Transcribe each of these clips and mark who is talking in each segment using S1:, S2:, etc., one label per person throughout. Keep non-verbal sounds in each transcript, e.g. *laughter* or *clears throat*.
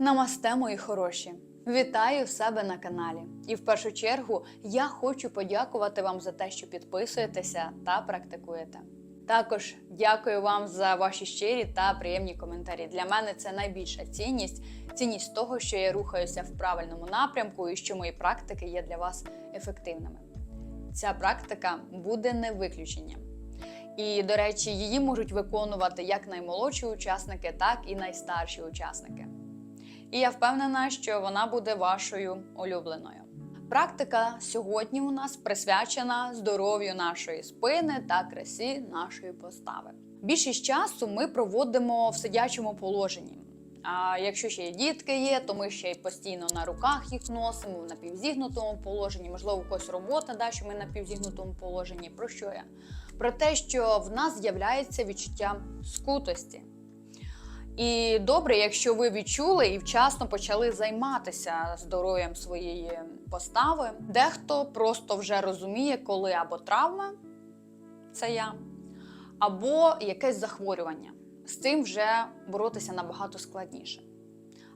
S1: Намасте, мої хороші! Вітаю себе на каналі. І в першу чергу я хочу подякувати вам за те, що підписуєтеся та практикуєте. Також дякую вам за ваші щирі та приємні коментарі. Для мене це найбільша цінність, цінність того, що я рухаюся в правильному напрямку і що мої практики є для вас ефективними. Ця практика буде не виключенням. І, до речі, її можуть виконувати як наймолодші учасники, так і найстарші учасники. І я впевнена, що вона буде вашою улюбленою. Практика сьогодні у нас присвячена здоров'ю нашої спини та красі нашої постави. Більшість часу ми проводимо в сидячому положенні. А якщо ще й дітки є, то ми ще й постійно на руках їх носимо в напівзігнутому положенні. Можливо, у когось робота, да, що ми на напівзігнутому положенні. Про що я? Про те, що в нас з'являється відчуття скутості. І добре, якщо ви відчули і вчасно почали займатися здоров'ям своєї постави. Дехто просто вже розуміє, коли або травма це я, або якесь захворювання. З цим вже боротися набагато складніше.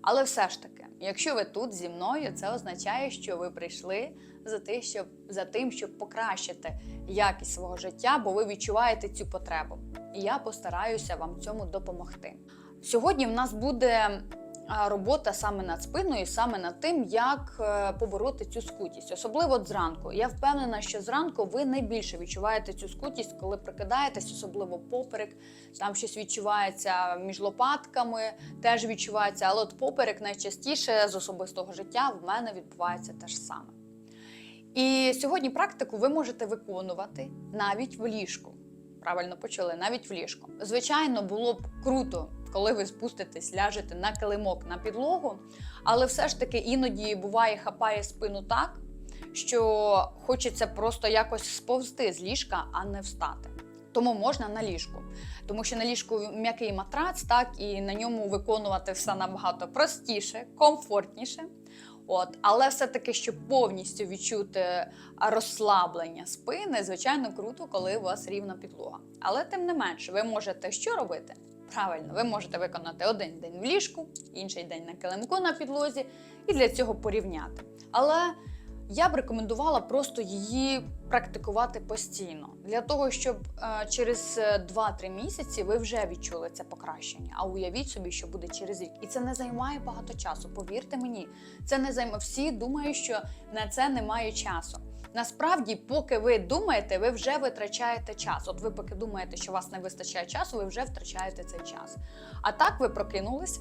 S1: Але все ж таки, якщо ви тут зі мною, це означає, що ви прийшли за тим, щоб, за тим, щоб покращити якість свого життя, бо ви відчуваєте цю потребу. І я постараюся вам цьому допомогти. Сьогодні в нас буде робота саме над спиною, саме над тим, як е, побороти цю скутість, особливо зранку. Я впевнена, що зранку ви найбільше відчуваєте цю скутість, коли прикидаєтесь, особливо поперек. Там щось відчувається між лопатками, теж відчувається, але от поперек найчастіше з особистого життя в мене відбувається те ж саме. І сьогодні практику ви можете виконувати навіть в ліжку. Правильно почули, навіть в ліжку. Звичайно, було б круто, коли ви спуститесь, ляжете на килимок на підлогу, але все ж таки іноді буває хапає спину так, що хочеться просто якось сповзти з ліжка, а не встати. Тому можна на ліжку, тому що на ліжку м'який матрац, так і на ньому виконувати все набагато простіше, комфортніше. От, але все-таки, щоб повністю відчути розслаблення спини, звичайно, круто, коли у вас рівна підлога. Але тим не менше, ви можете що робити? Правильно, ви можете виконати один день в ліжку, інший день на килимку на підлозі, і для цього порівняти. Але я б рекомендувала просто її практикувати постійно, для того, щоб е, через 2-3 місяці ви вже відчули це покращення. А уявіть собі, що буде через рік. І це не займає багато часу. Повірте мені, це не займає. Всі думають, що на це немає часу. Насправді, поки ви думаєте, ви вже витрачаєте час. От ви поки думаєте, що вас не вистачає часу, ви вже втрачаєте цей час. А так ви прокинулися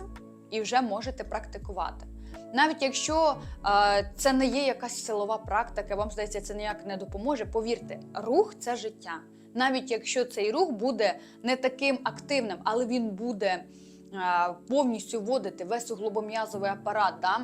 S1: і вже можете практикувати. Навіть якщо е, це не є якась силова практика, вам здається, це ніяк не допоможе. Повірте, рух це життя. Навіть якщо цей рух буде не таким активним, але він буде е, повністю вводити весь углубом'язовий апарат. Да?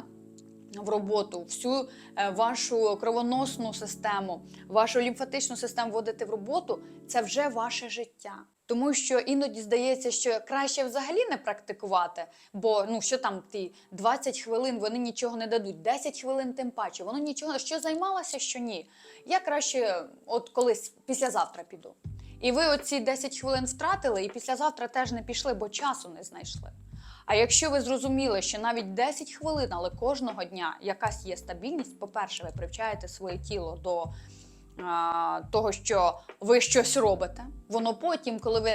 S1: В роботу всю е, вашу кровоносну систему, вашу лімфатичну систему вводити в роботу, це вже ваше життя. Тому що іноді здається, що краще взагалі не практикувати, бо ну що там ті 20 хвилин вони нічого не дадуть, 10 хвилин тим паче, воно нічого що займалося, що ні. Я краще, от колись післязавтра піду. І ви оці 10 хвилин втратили, і післязавтра теж не пішли, бо часу не знайшли. А якщо ви зрозуміли, що навіть 10 хвилин, але кожного дня якась є стабільність, по-перше, ви привчаєте своє тіло до а, того, що ви щось робите, воно потім, коли ви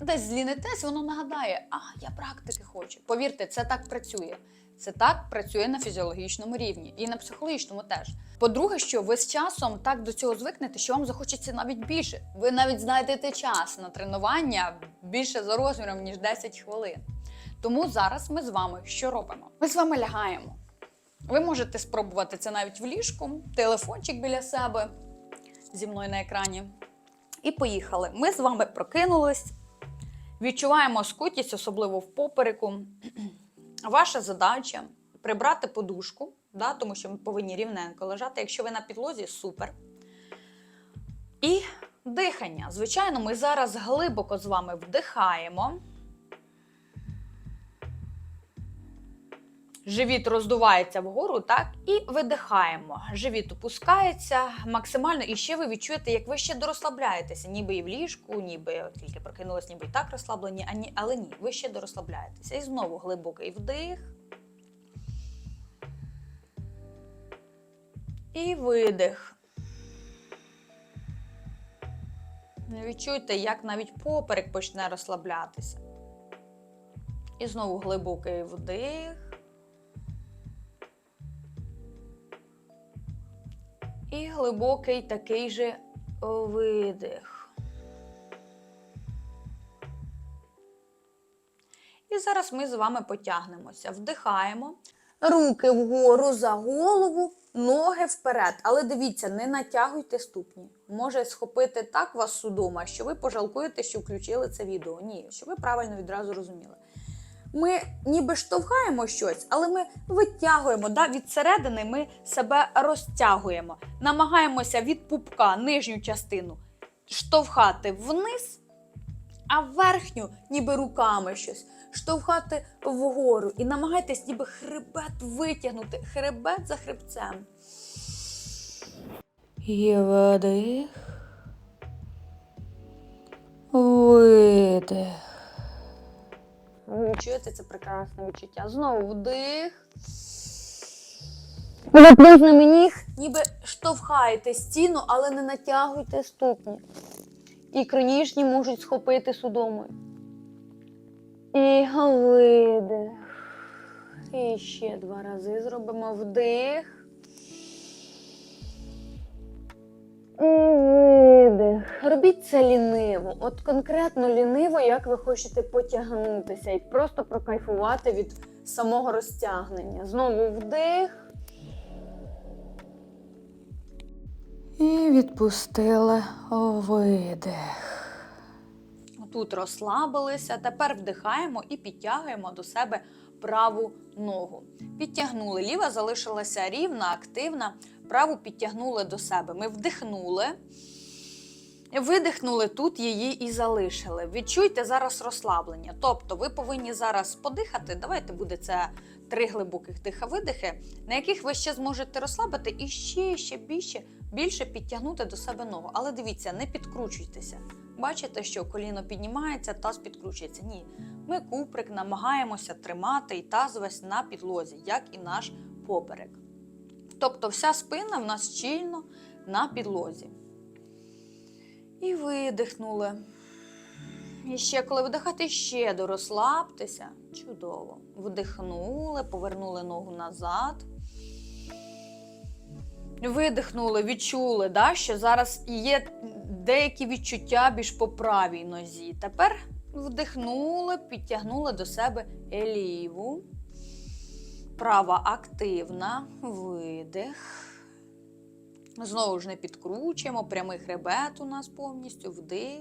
S1: десь злінитесь, воно нагадає, а я практики хочу. Повірте, це так працює. Це так працює на фізіологічному рівні і на психологічному теж. По-друге, що ви з часом так до цього звикнете, що вам захочеться навіть більше. Ви навіть знайдете час на тренування більше за розміром, ніж 10 хвилин. Тому зараз ми з вами що робимо? Ми з вами лягаємо. Ви можете спробувати це навіть в ліжку, телефончик біля себе зі мною на екрані. І поїхали. Ми з вами прокинулись, відчуваємо скутість, особливо в попереку. *clears throat* Ваша задача прибрати подушку, да, тому що ми повинні рівненько лежати. Якщо ви на підлозі, супер. І дихання. Звичайно, ми зараз глибоко з вами вдихаємо. Живіт роздувається вгору, так і видихаємо. Живіт опускається максимально, і ще ви відчуєте, як ви ще дорозслабляєтеся, ніби і в ліжку, ніби от тільки прокинулась, ніби і так розслаблені, ані, але ні, ви ще дорозслабляєтеся. І знову глибокий вдих. І видих. Відчуйте, як навіть поперек почне розслаблятися. І знову глибокий вдих. І глибокий такий же видих. І зараз ми з вами потягнемося. Вдихаємо. Руки вгору за голову, ноги вперед. Але дивіться, не натягуйте ступні. Може схопити так вас судома, що ви пожалкуєте, що включили це відео. Ні, що ви правильно відразу розуміли. Ми ніби штовхаємо щось, але ми витягуємо. Да? Від середини ми себе розтягуємо. Намагаємося від пупка нижню частину штовхати вниз, а верхню, ніби руками щось, штовхати вгору. І намагайтесь ніби хребет витягнути, хребет за хребцем. І вдих. Видих. Ви чуєте це прекрасне відчуття. Знову вдих. Заплюсними ніг, ніби штовхаєте стіну, але не натягуйте ступні. Ікронічні можуть схопити судомою. І видих. І ще два рази зробимо вдих. Видих. Робіть це ліниво. От конкретно ліниво, як ви хочете потягнутися і просто прокайфувати від самого розтягнення. Знову вдих. І відпустили видих. Тут розслабилися. Тепер вдихаємо і підтягуємо до себе праву ногу. Підтягнули. Ліва залишилася рівна, активна. Праву підтягнули до себе. Ми вдихнули. Видихнули тут її і залишили. Відчуйте зараз розслаблення. Тобто, ви повинні зараз подихати. Давайте буде це три глибоких диха-видихи, на яких ви ще зможете розслабити і ще, ще більше, більше підтягнути до себе ногу. Але дивіться, не підкручуйтеся. Бачите, що коліно піднімається, таз підкручується. Ні. Ми куприк намагаємося тримати і таз весь на підлозі, як і наш поперек. Тобто вся спина в нас щільно на підлозі. І видихнули. І ще, коли видихати, ще дорозслабтеся. Чудово. Вдихнули, повернули ногу назад. Видихнули, відчули, да, що зараз є деякі відчуття більш по правій нозі. Тепер вдихнули, підтягнули до себе ліву. Права активна. Видих. Знову ж не підкручуємо, прямий хребет у нас повністю вдих.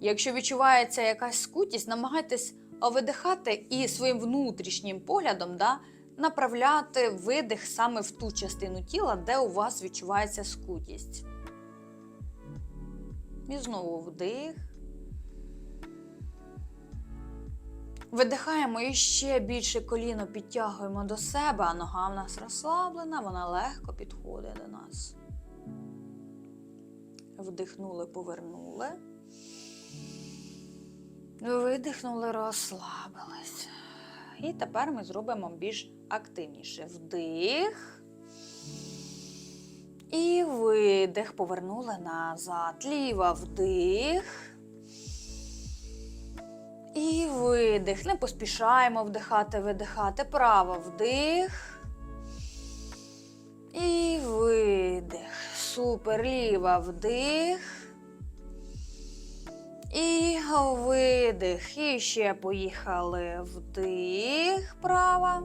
S1: Якщо відчувається якась скутість, намагайтесь видихати і своїм внутрішнім поглядом да, направляти видих саме в ту частину тіла, де у вас відчувається скутість. І знову вдих. Видихаємо і ще більше коліно підтягуємо до себе, а нога в нас розслаблена, вона легко підходить до нас. Вдихнули, повернули. Видихнули, розслабились. І тепер ми зробимо більш активніше. Вдих. І видих. Повернули назад. Ліва вдих. І видих. Не поспішаємо вдихати, видихати. Права вдих. І видих. Супер. Ліва вдих. І видих. І ще поїхали. Вдих, права.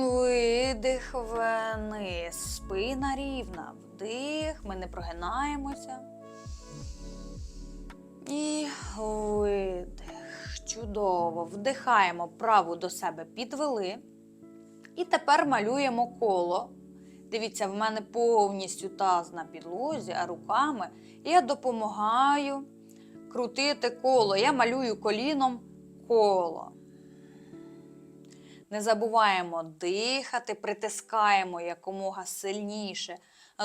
S1: Видих вниз. Спина рівна. Вдих. Ми не прогинаємося. І видих. Чудово. Вдихаємо праву до себе підвели. І тепер малюємо коло. Дивіться, в мене повністю таз на підлозі, а руками я допомагаю крутити коло. Я малюю коліном коло. Не забуваємо дихати, притискаємо якомога сильніше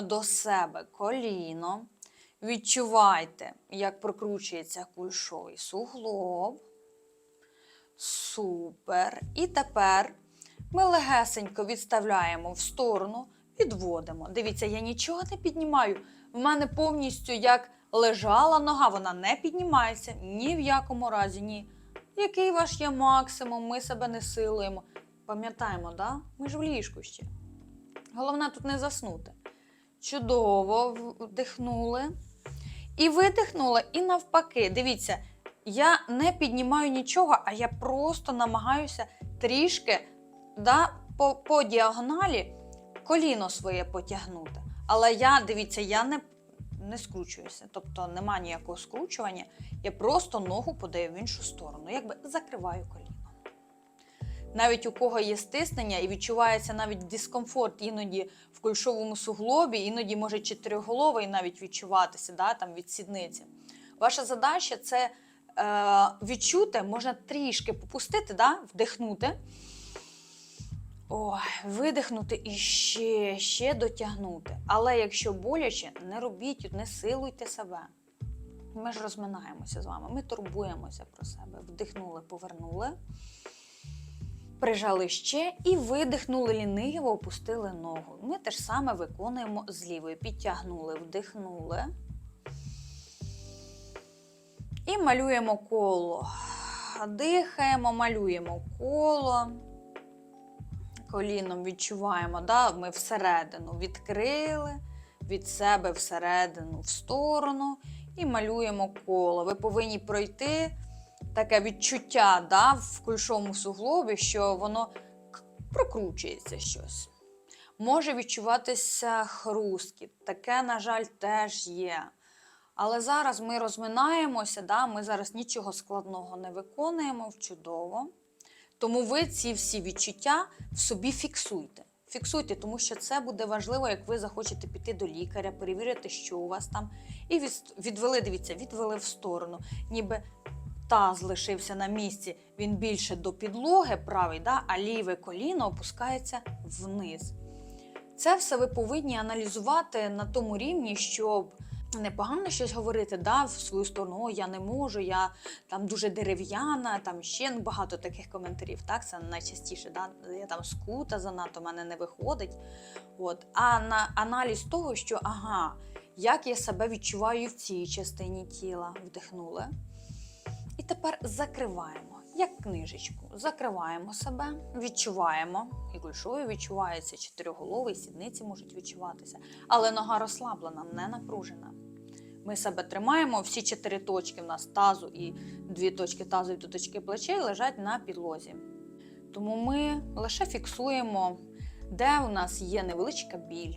S1: до себе коліно. Відчувайте, як прокручується кульшовий суглоб. Супер. І тепер Ми легесенько відставляємо в сторону, відводимо. Дивіться, я нічого не піднімаю. В мене повністю як лежала нога, вона не піднімається ні в якому разі, ні. Який ваш є максимум, ми себе не силуємо. Пам'ятаємо, да? ми ж в ліжку ще. Головне тут не заснути. Чудово, вдихнули. І видихнули, і навпаки. Дивіться, я не піднімаю нічого, а я просто намагаюся трішки да, по, по діагоналі коліно своє потягнути. Але я, дивіться, я не, не скручуюся. Тобто нема ніякого скручування. Я просто ногу подаю в іншу сторону, якби закриваю коліно. Навіть у кого є стиснення і відчувається навіть дискомфорт іноді в кульшовому суглобі, іноді може чотириголовий навіть відчуватися да, там, від сідниці. Ваша задача це е, відчути, можна трішки попустити, да, вдихнути. Ой, видихнути і ще, ще дотягнути. Але якщо боляче, не робіть, не силуйте себе. Ми ж розминаємося з вами, ми турбуємося про себе. Вдихнули, повернули, прижали ще і видихнули ліниво, опустили ногу. Ми те ж саме виконуємо з лівою. Підтягнули, вдихнули. І малюємо коло. Дихаємо, малюємо коло. Коліном відчуваємо, да? ми всередину відкрили, від себе всередину, в сторону і малюємо коло. Ви повинні пройти таке відчуття да, в кульшовому суглобі, що воно прокручується щось. Може відчуватися хрусткіт. Таке, на жаль, теж є. Але зараз ми розминаємося, да? ми зараз нічого складного не виконуємо чудово. Тому ви ці всі відчуття в собі фіксуйте. Фіксуйте, тому що це буде важливо, як ви захочете піти до лікаря, перевірити, що у вас там. І відвели, дивіться, відвели в сторону, ніби таз лишився на місці, він більше до підлоги правий, да? а ліве коліно опускається вниз. Це все ви повинні аналізувати на тому рівні, щоб непогано щось говорити да, в свою сторону, о, я не можу, я там дуже дерев'яна, там ще багато таких коментарів. Так, це найчастіше, да, я там скута занадто, в мене не виходить. От. А на аналіз того, що ага, як я себе відчуваю в цій частині тіла, вдихнули. Тепер закриваємо, як книжечку. Закриваємо себе, відчуваємо. І кульшовий відчувається, чотириголовий, сідниці можуть відчуватися. Але нога розслаблена, не напружена. Ми себе тримаємо, всі чотири точки в нас тазу і дві точки тазу і дві точки плечей лежать на підлозі. Тому ми лише фіксуємо, де у нас є невеличка біль,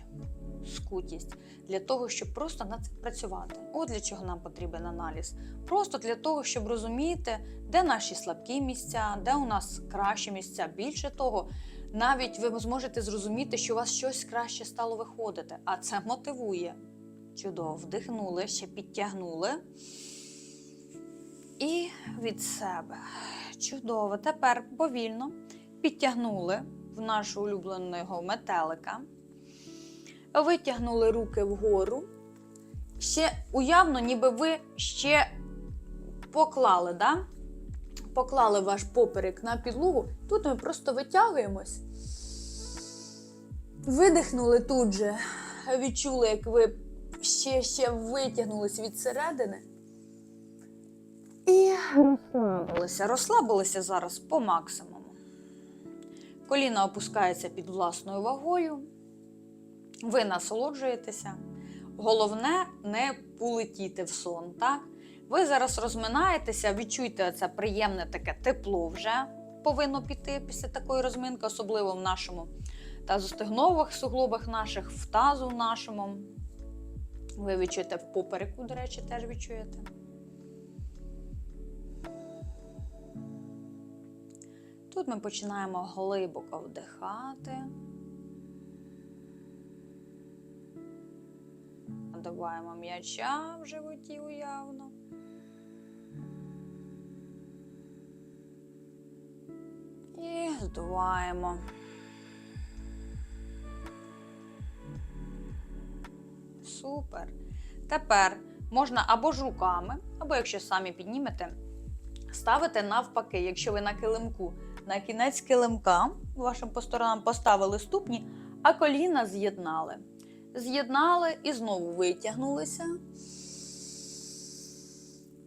S1: скутість, для того, щоб просто над цим працювати. От для чого нам потрібен аналіз. Просто для того, щоб розуміти, де наші слабкі місця, де у нас кращі місця. Більше того, навіть ви зможете зрозуміти, що у вас щось краще стало виходити, а це мотивує. Чудово, вдихнули, ще підтягнули. І від себе. Чудово. Тепер повільно підтягнули в нашого улюбленого метелика. Витягнули руки вгору. Ще уявно, ніби ви ще поклали, да? поклали ваш поперек на підлогу. Тут ми просто витягуємось. Видихнули тут же. Відчули, як ви ще, ще витягнулись від середини. І розслабилися. Розслабилися зараз по максимуму. Коліна опускається під власною вагою. Ви насолоджуєтеся. Головне не полетіти в сон. так? Ви зараз розминаєтеся, відчуйте це приємне таке тепло вже повинно піти після такої розминки, особливо в нашому тазостегнових суглобах наших, в тазу нашому. Ви відчуєте в попереку, до речі, теж відчуєте. Тут ми починаємо глибоко вдихати. Надуваємо м'яча в животі уявно. І здуваємо. Супер. Тепер можна або ж руками, або якщо самі піднімете, ставити навпаки, якщо ви на килимку на кінець килимка вашим по сторонам поставили ступні, а коліна з'єднали. З'єднали і знову витягнулися.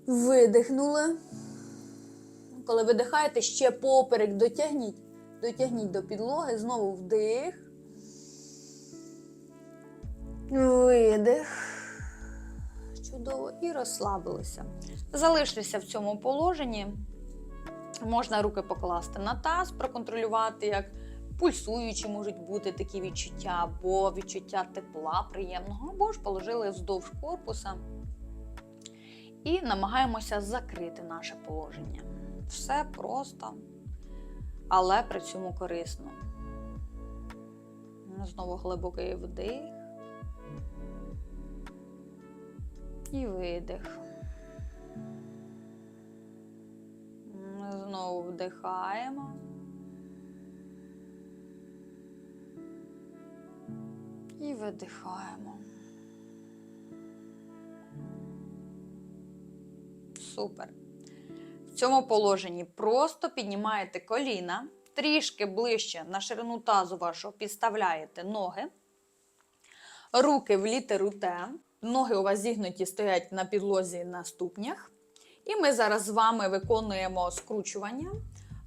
S1: Видихнули. Коли видихаєте, ще поперек дотягніть. Дотягніть до підлоги, знову вдих. Видих. Чудово. І розслабилися. Залишлися в цьому положенні. Можна руки покласти на таз, проконтролювати, як пульсуючі можуть бути такі відчуття, або відчуття тепла приємного, або ж положили вздовж корпуса і намагаємося закрити наше положення. Все просто, але при цьому корисно. Знову глибокий вдих і видих. Знову вдихаємо. І видихаємо. Супер. В цьому положенні просто піднімаєте коліна, трішки ближче на ширину тазу вашого підставляєте ноги, руки в літеру Т. Ноги у вас зігнуті стоять на підлозі на ступнях. І ми зараз з вами виконуємо скручування,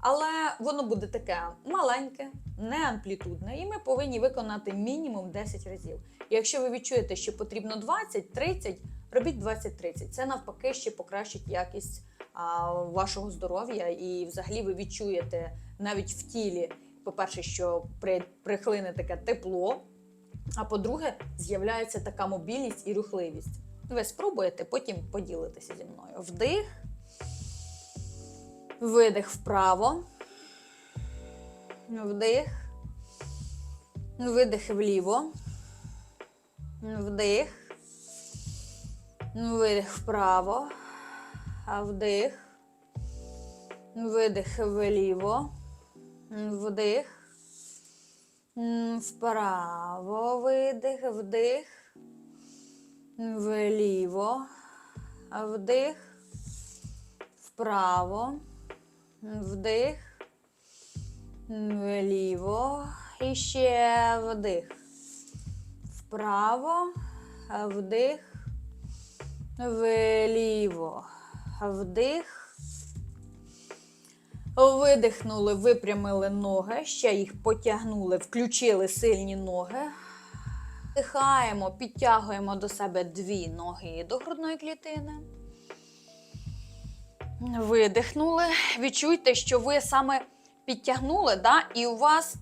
S1: але воно буде таке маленьке, не амплітудне, і ми повинні виконати мінімум 10 разів. Якщо ви відчуєте, що потрібно 20-30, робіть 20-30. Це навпаки ще покращить якість а, вашого здоров'я, і взагалі ви відчуєте навіть в тілі, по-перше, що при, прихлине таке тепло. А по-друге, з'являється така мобільність і рухливість. Ви спробуєте, потім поділитеся зі мною. Вдих, видих вправо, вдих, видих вліво, вдих, видих вправо, а вдих, видих вліво, вдих. Вправо. Видих, вдих, вліво, вдих, вправо, вдих, вліво і ще вдих. Вправо, вдих, вліво, вдих. Видихнули, випрямили ноги, ще їх потягнули, включили сильні ноги. Вдихаємо, підтягуємо до себе дві ноги до грудної клітини. Видихнули. Відчуйте, що ви саме підтягнули, да? і у вас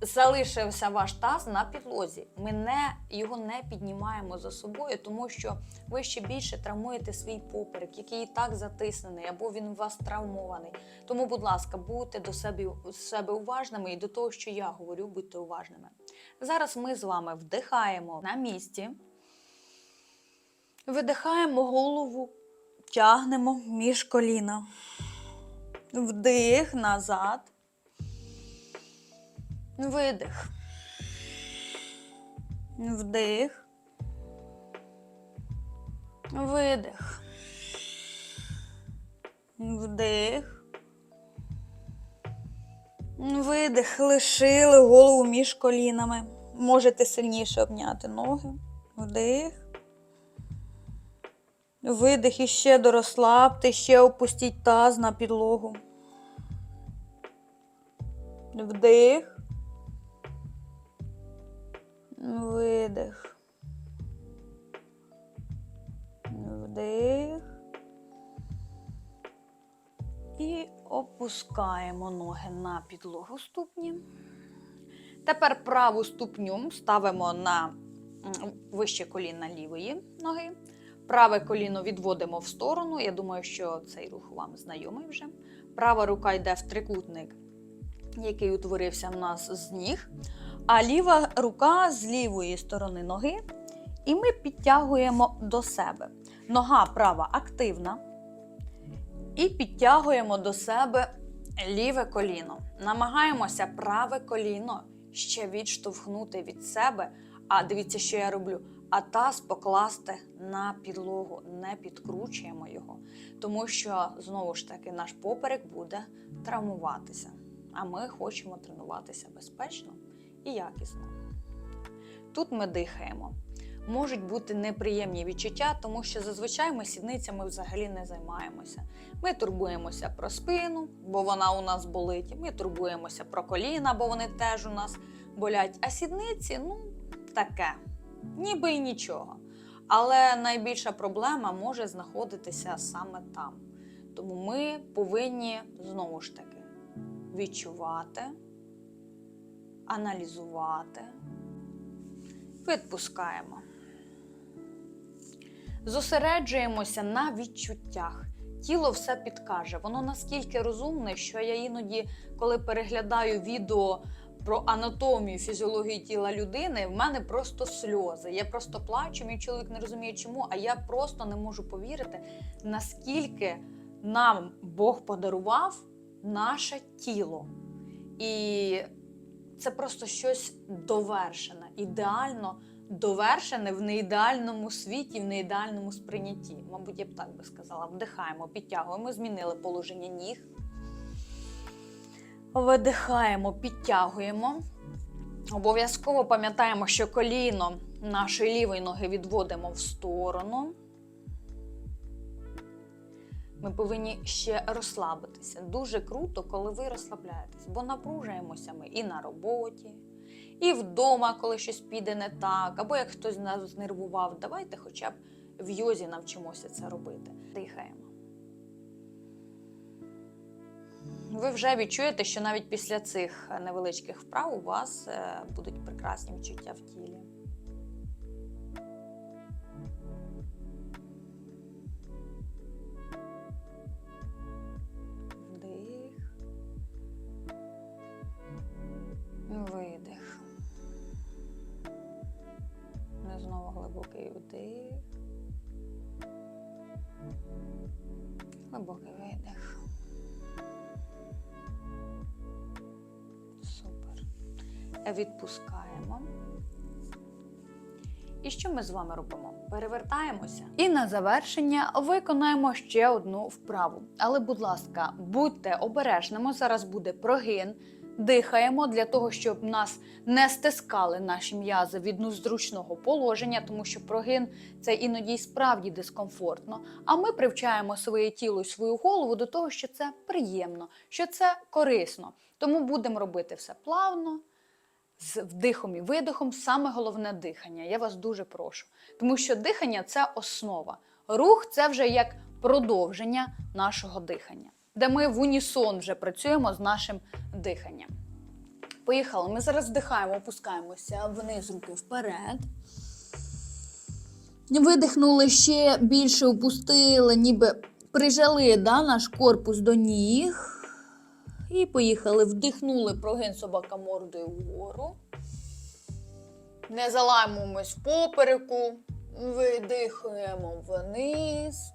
S1: залишився ваш таз на підлозі. Ми не, його не піднімаємо за собою, тому що ви ще більше травмуєте свій поперек, який і так затиснений, або він у вас травмований. Тому, будь ласка, будьте до себе, себе уважними і до того, що я говорю, будьте уважними. Зараз ми з вами вдихаємо на місці, видихаємо голову, тягнемо між коліна. Вдих назад. Видих. Вдих. Видих. Вдих. Видих. Лишили голову між колінами. Можете сильніше обняти ноги. Вдих. Видих і ще дорослабте, ще опустіть таз на підлогу. Вдих. Видих. Вдих. І опускаємо ноги на підлогу ступні. Тепер праву ступню ставимо на вище коліна лівої ноги. Праве коліно відводимо в сторону. Я думаю, що цей рух вам знайомий вже. Права рука йде в трикутник, який утворився в нас з ніг. А ліва рука з лівої сторони ноги. І ми підтягуємо до себе. Нога права активна. І підтягуємо до себе ліве коліно. Намагаємося праве коліно ще відштовхнути від себе. А дивіться, що я роблю. А таз покласти на підлогу, не підкручуємо його, тому що знову ж таки наш поперек буде травмуватися.
S2: а ми хочемо тренуватися безпечно і якісно. Тут ми дихаємо. Можуть бути неприємні відчуття, тому що зазвичай ми сідницями взагалі не займаємося. Ми турбуємося про спину, бо вона у нас болить. Ми турбуємося про коліна, бо вони теж у нас болять. А сідниці, ну, таке, ніби й нічого. Але найбільша проблема може знаходитися саме там. Тому ми повинні знову ж таки відчувати, аналізувати, відпускаємо. Зосереджуємося на відчуттях. Тіло все підкаже. Воно наскільки розумне, що я іноді, коли переглядаю відео про анатомію, фізіологію тіла людини, в мене просто сльози. Я просто плачу, мій чоловік не розуміє, чому, а я просто не можу повірити, наскільки нам Бог подарував наше тіло. І це просто щось довершене, ідеально довершене в неідеальному світі, в неідеальному сприйнятті. Мабуть, я б так би сказала. Вдихаємо, підтягуємо, змінили положення ніг. Видихаємо, підтягуємо. Обов'язково пам'ятаємо, що коліно нашої лівої ноги відводимо в сторону. Ми повинні ще розслабитися. Дуже круто, коли ви розслабляєтесь, бо напружуємося ми і на роботі, і вдома, коли щось піде не так, або як хтось нас знервував. Давайте хоча б в йозі навчимося це робити. Дихаємо. Ви вже відчуєте, що навіть після цих невеличких вправ у вас е, будуть прекрасні відчуття в тілі. Відпускаємо. І що ми з вами робимо? Перевертаємося.
S1: І на завершення виконаємо ще одну вправу. Але, будь ласка, будьте обережними. Зараз буде прогин. Дихаємо для того, щоб нас не стискали наші м'язи від незручного положення, тому що прогин це іноді справді дискомфортно. А ми привчаємо своє тіло і свою голову до того, що це приємно, що це корисно. Тому будемо робити все плавно, з вдихом і видихом. Саме головне дихання. Я вас дуже прошу. Тому що дихання це основа. Рух це вже як продовження нашого дихання, де ми в унісон вже працюємо з нашим диханням. Поїхали. Ми зараз вдихаємо, опускаємося вниз руки вперед. Видихнули ще більше, опустили, ніби прижали да, наш корпус до ніг. І поїхали. Вдихнули, прогин собака мордою вгору. Не заламуємось в попереку. Видихуємо вниз.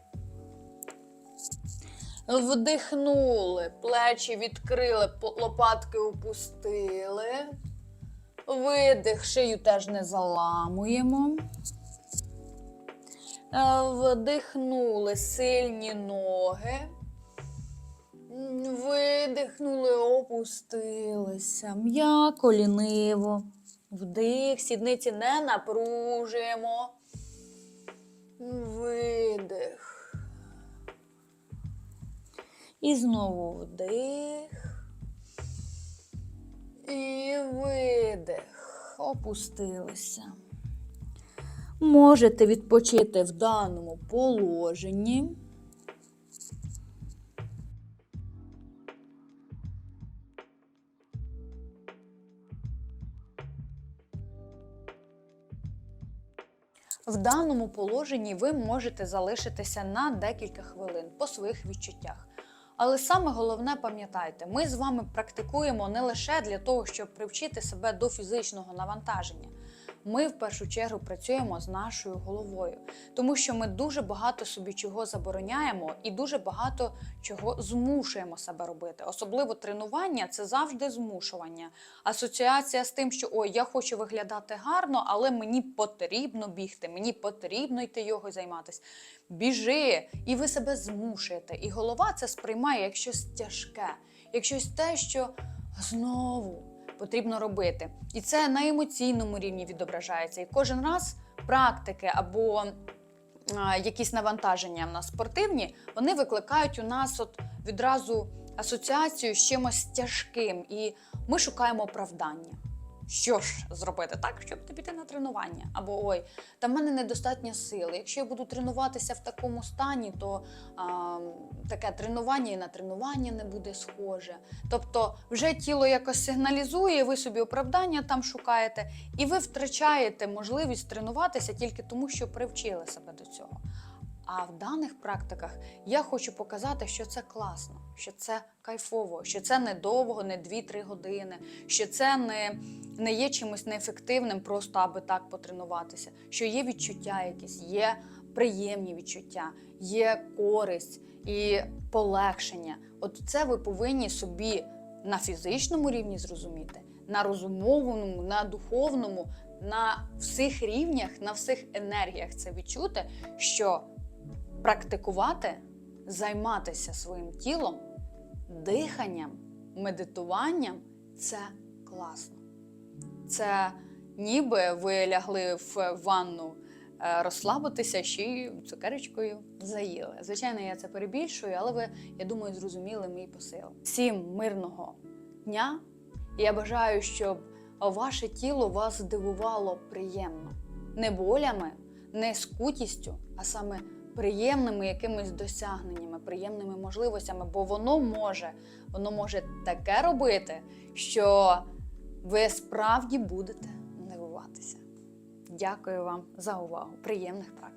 S1: Вдихнули, плечі відкрили, лопатки опустили. Видих, шию теж не заламуємо. Е, Вдихнули сильні ноги. Видихнули, опустилися. М'яко, ліниво. Вдих, сідниці не напружуємо. Видих. І знову вдих. І видих. Опустилися. Можете відпочити в даному положенні. В даному положенні ви можете залишитися на декілька хвилин по своїх відчуттях. Але саме головне пам'ятайте, ми з вами практикуємо не лише для того, щоб привчити себе до фізичного навантаження. Ми в першу чергу працюємо з нашою головою, тому що ми дуже багато собі чого забороняємо і дуже багато чого змушуємо себе робити. Особливо тренування це завжди змушування. Асоціація з тим, що ой, я хочу виглядати гарно, але мені потрібно бігти, мені потрібно йти його займатися. Біжи, і ви себе змушуєте. І голова це сприймає як щось тяжке, як щось те, що знову потрібно робити. І це на емоційному рівні відображається. І кожен раз практики або якісь навантаження в нас спортивні, вони викликають у нас от відразу асоціацію з чимось тяжким, і ми шукаємо оправдання. Що ж зробити так, щоб не піти на тренування? Або ой, та в мене недостатньо сили. Якщо я буду тренуватися в такому стані, то а, таке тренування і на тренування не буде схоже. Тобто, вже тіло якось сигналізує, ви собі оправдання там шукаєте, і ви втрачаєте можливість тренуватися тільки тому, що привчили себе до цього. А в даних практиках я хочу показати, що це класно, що це кайфово, що це не довго, не 2-3 години, що це не, не є чимось неефективним, просто аби так потренуватися, що є відчуття якісь, є приємні відчуття, є користь і полегшення. От це ви повинні собі на фізичному рівні зрозуміти, на розумовому, на духовному, на всіх рівнях, на всіх енергіях це відчути, що практикувати, займатися своїм тілом, диханням, медитуванням це класно. Це ніби ви лягли в ванну е, розслабитися ще й цукерочкою заїли. Звичайно, я це перебільшую, але ви, я думаю, зрозуміли мій посил. Всім мирного дня! Я бажаю, щоб ваше тіло вас здивувало приємно. Не болями, не скутістю, а саме приємними якимись досягненнями, приємними можливостями, бо воно може, воно може таке робити, що ви справді будете дивуватися. Дякую вам за увагу. Приємних практик!